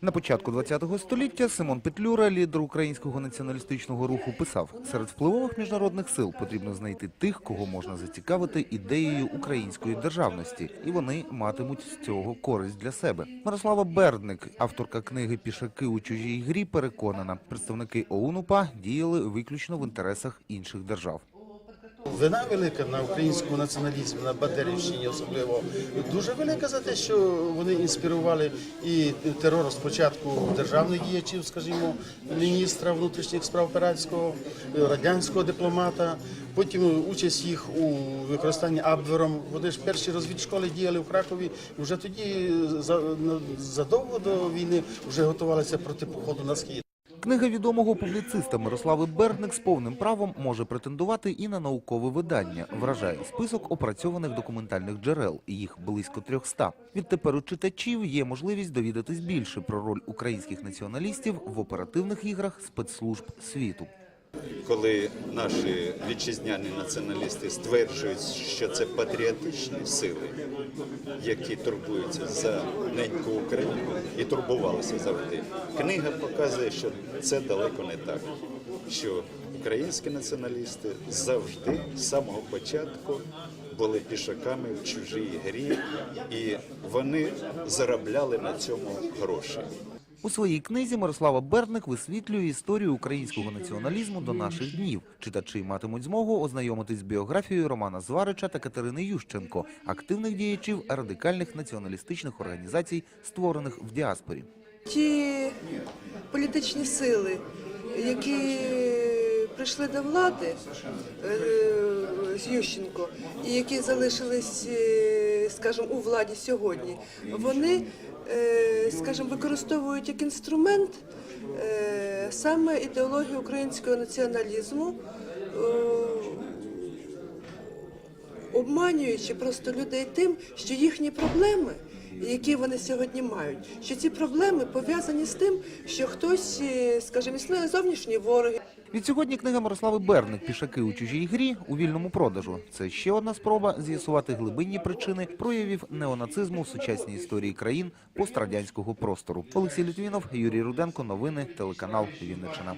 На початку ХХ століття Симон Петлюра, лідер українського націоналістичного руху, писав: серед впливових міжнародних сил потрібно знайти тих, кого можна зацікавити ідеєю української державності, і вони матимуть з цього користь для себе. Мирослава Бердник, авторка книги Пішаки у чужій грі, переконана, представники ОУН-УПА діяли виключно в інтересах інших держав. Вина велика на українському націоналізмі, на Бандерівщині особливо дуже велика за те, що вони інспірували і терор спочатку державних діячів, скажімо, міністра внутрішніх справ Перацького, радянського дипломата. Потім участь їх у використанні Абвером. Вони ж перші розвідшколи діяли в Кракові. Вже тоді задовго до війни вже готувалися проти походу на схід. Книга відомого публіциста Мирослави Бердник з повним правом може претендувати і на наукове видання. Вражає список опрацьованих документальних джерел, їх близько 300. Відтепер у читачів є можливість довідатись більше про роль українських націоналістів в оперативних іграх спецслужб світу. Коли наші вітчизняні націоналісти стверджують, що це патріотичні сили, які турбуються за неньку Україну і турбувалися завжди. Книга показує, що це далеко не так. Що українські націоналісти завжди з самого початку були пішаками в чужій грі, і вони заробляли на цьому гроші. У своїй книзі Мирослава Бердник висвітлює історію українського націоналізму до наших днів. Читачі матимуть змогу ознайомитись з біографією Романа Зварича та Катерини Ющенко, активних діячів радикальних націоналістичних організацій, створених в діаспорі. Ті політичні сили, які прийшли до влади е, з Ющенко, і які залишились, е, скажімо, у владі сьогодні, вони, е, скажімо, використовують як інструмент саме ідеологію українського націоналізму. обманюючи просто людей тим, що їхні проблеми, які вони сьогодні мають, що ці проблеми пов'язані з тим, що хтось, скажімо, існує зовнішні вороги. Відсьогодні книга Мирослави Берник «Пішаки у чужій грі» у вільному продажу. Це ще одна спроба з'ясувати глибинні причини проявів неонацизму в сучасній історії країн пострадянського простору. Олексій Літвінов, Юрій Руденко. Новини телеканал Вінниччина.